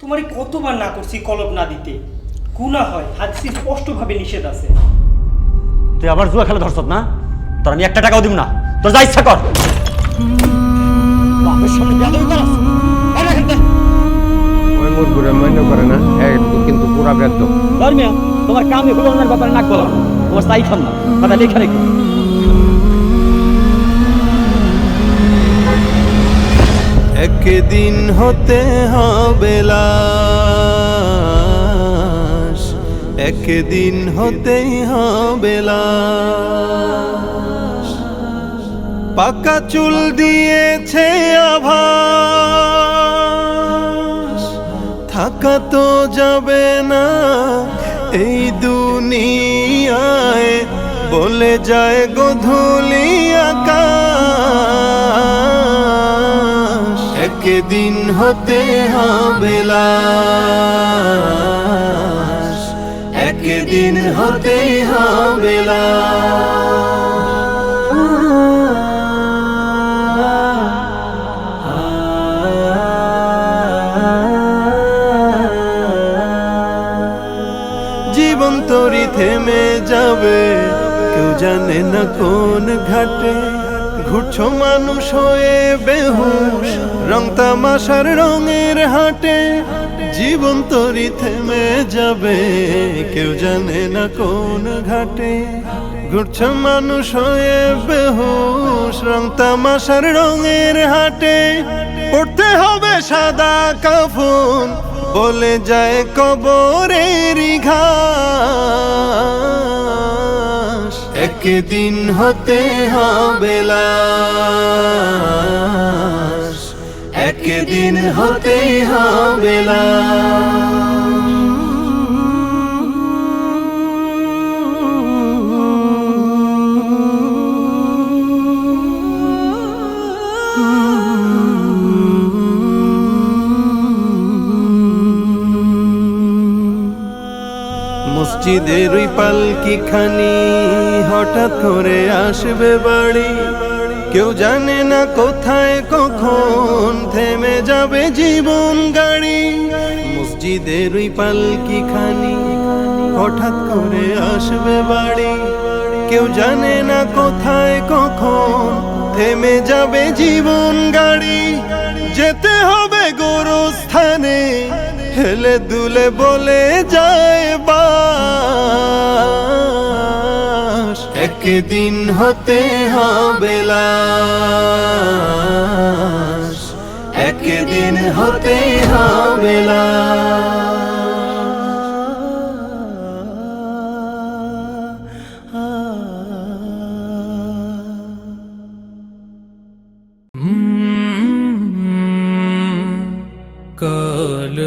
তোমারই কতবার না করছি কলব না দিতে? গুণা হয় হাদিসে স্পষ্টভাবে নিষেধ আছে। তুই আবার জুয়া খেলা ধরছত না? তোর আমি একটা টাকাও দিব না তোর যা ইচ্ছা কর। বাপের সামনে বেয়াদবি করস। বাইরে ওই মুরগুরে মান্য করে না কিন্তু পুরা বেদ্য ধর্মিয়া তোমার কামে হুলনের ব্যাপারে নাক বলা তোমার স্থায়ী খান না কথা লেখা রেখো। একদিন হতে হবে লাশ, একদিন হতেই হবে লাশ। পাকা চুল দিয়েছে আভাস, থাকা তো যাবে না এই দুনিয়ায়। বলে যায় গধূলি আকাশ একদিন হতে হবে লাশ একদিন হতে হবে জীবন তরি থেমে যাবে কেউ জানে না কোন ঘাটে ঘুরছো মানুষ হয়ে বেহুশ, রং তামাশার রঙের হাটে, জীবন তরি থেমে যাবে, কেউ জানে না কোন ঘাটে। ঘুরছো মানুষ হয়ে বেহুশ, রং তামাশার রঙের হাটে, পড়তে হবে সাদা কাফুন, বলে যায় কবরের ঘাস একদিন হতে হবে লাশ। একদিন হতে হবে মসজিদের ওই পালকি খানি হঠাৎ করে আসবে বাড়ি। কেউ জানে না কোথায় কখন থেমে যাবে জীবন গাড়ি। মসজিদের ওই পালকি খানি হঠাৎ করে আসবে বাড়ি। কেউ জানে না কোথায় কখন থেমে যাবে জীবন গাড়ি। যেতে হবে গোরস্থানে, হেলে দুলে বলে যায় বাস একদিন হতে হবে লাশ একদিন হতে হবে কাল